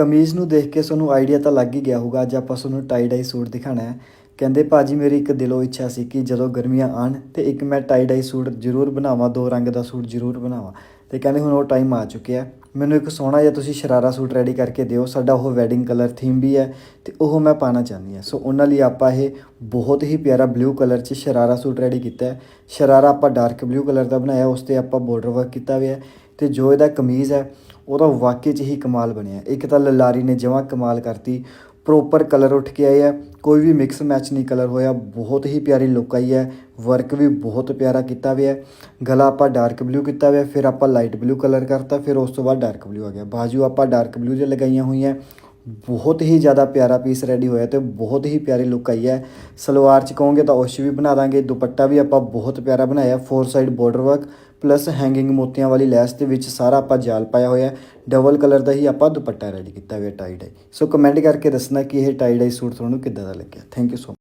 ਕਮੀਜ਼ ਨੂੰ ਦੇਖ ਕੇ ਤੁਹਾਨੂੰ ਆਈਡੀਆ ਤਾਂ ਲੱਗ ਹੀ ਗਿਆ ਹੋਊਗਾ, ਅੱਜ ਆਪਾਂ ਤੁਹਾਨੂੰ ਟਾਈ ਡਾਈ ਸੂਟ ਦਿਖਾਣਾ ਹੈ। ਕਹਿੰਦੇ, ਭਾਜੀ, ਮੇਰੀ ਇੱਕ ਦਿਲੋਂ ਇੱਛਾ ਸੀ ਕਿ ਜਦੋਂ ਗਰਮੀਆਂ ਆਣ ਤੇ ਇੱਕ ਮੈਂ ਟਾਈ ਡਾਈ ਸੂਟ ਜ਼ਰੂਰ ਬਣਾਵਾਂ, ਦੋ ਰੰਗ ਦਾ ਸੂਟ ਜ਼ਰੂਰ ਬਣਾਵਾਂ। ਤੇ ਕਹਿੰਦੇ, ਹੁਣ ਉਹ ਟਾਈਮ ਆ ਚੁੱਕਿਆ ਮੈਨੂੰ ਇੱਕ ਸੋਹਣਾ ਜਿਹਾ ਤੁਸੀਂ ਸ਼ਰਾਰਾ ਸੂਟ ਰੈਡੀ ਕਰਕੇ ਦਿਓ। ਸਾਡਾ ਉਹ ਵੈਡਿੰਗ ਕਲਰ ਥੀਮ ਵੀ ਹੈ ਤੇ ਉਹ ਮੈਂ ਪਾਣਾ ਚਾਹੁੰਦੀ ਹਾਂ। ਸੋ ਉਹਨਾਂ ਲਈ ਆਪਾਂ ਇਹ ਬਹੁਤ ਹੀ ਪਿਆਰਾ ਬਲੂ ਕਲਰ 'ਚ ਸ਼ਰਾਰਾ ਸੂਟ ਰੈਡੀ ਕੀਤਾ ਹੈ। ਸ਼ਰਾਰਾ ਆਪਾਂ ਡਾਰਕ ਬਲੂ ਕਲਰ ਦਾ ਬਣਾਇਆ, ਉਸ ਤੇ ਆਪਾਂ ਬਾਰਡਰ ਵਰਕ ਕੀਤਾ ਹੋਇਆ ਹੈ ਤੇ ਜੋ ਇਹਦਾ ਕਮੀਜ਼ ਹੈ ਉਹਦਾ ਵਾਕਈ 'ਚ ਹੀ ਕਮਾਲ ਬਣਿਆ। ਇੱਕ ਤਾਂ ਲਲਾਰੀ ਨੇ ਜਮਾਂ ਕਮਾਲ ਕਰਤੀ ਪ੍ਰੋਪਰ ਕਲਰ ਉੱਠ ਕੇ ਆਏ ਹੈ ਕੋਈ ਵੀ ਮਿਕਸ ਮੈਚ ਨਹੀਂ ਕਲਰ ਹੋਇਆ, ਬਹੁਤ ਹੀ ਪਿਆਰੀ ਲੁੱਕ ਆਈ ਹੈ ਵਰਕ ਵੀ ਬਹੁਤ ਪਿਆਰਾ ਕੀਤਾ ਹੋਇਆ, ਗਲਾ ਆਪਾਂ ਡਾਰਕ ਬਲੂ ਕੀਤਾ ਹੋਇਆ, ਫਿਰ ਆਪਾਂ ਲਾਈਟ ਬਲੂ ਕਲਰ ਕਰਤਾ, ਫਿਰ ਉਸ ਤੋਂ ਬਾਅਦ ਡਾਰਕ ਬਲੂ ਆ ਗਿਆ। ਬਾਜੂ ਆਪਾਂ ਡਾਰਕ ਬਲੂ ਦੇ ਲਗਾਈਆਂ ਹੋਈਆਂ, ਬਹੁਤ ਹੀ ਜ਼ਿਆਦਾ ਪਿਆਰਾ ਪੀਸ ਰੈਡੀ ਹੋਇਆ ਤੇ ਬਹੁਤ ਹੀ ਪਿਆਰੀ ਲੁੱਕ ਆਈ ਹੈ। ਸਲਵਾਰ ਚ ਕਹੋਗੇ ਤਾਂ ਉਸ 'ਚ ਵੀ ਬਣਾ ਦਾਂਗੇ, ਦੁਪੱਟਾ ਵੀ ਆਪਾਂ ਬਹੁਤ ਪਿਆਰਾ ਬਣਾਇਆ four side border work plus hanging ਮੋਤੀਆਂ ਵਾਲੀ ਲੈਸ ਦੇ ਵਿੱਚ ਸਾਰਾ ਆਪਾਂ ਜਾਲ ਪਾਇਆ ਹੋਇਆ ਡਬਲ ਕਲਰ ਦਾ ਹੀ ਆਪਾਂ ਦੁਪੱਟਾ ਰੈਡੀ ਕੀਤਾ ਹੋਇਆ ਟਾਈ ਡਾਈ ਸੋ ਕਮੈਂਟ ਕਰਕੇ ਦੱਸਣਾ ਕਿ ਇਹ ਟਾਈ ਡਾਈ ਸੂਟ ਤੁਹਾਨੂੰ ਕਿੱਦਾਂ ਦਾ ਲੱਗਿਆ। Thank you so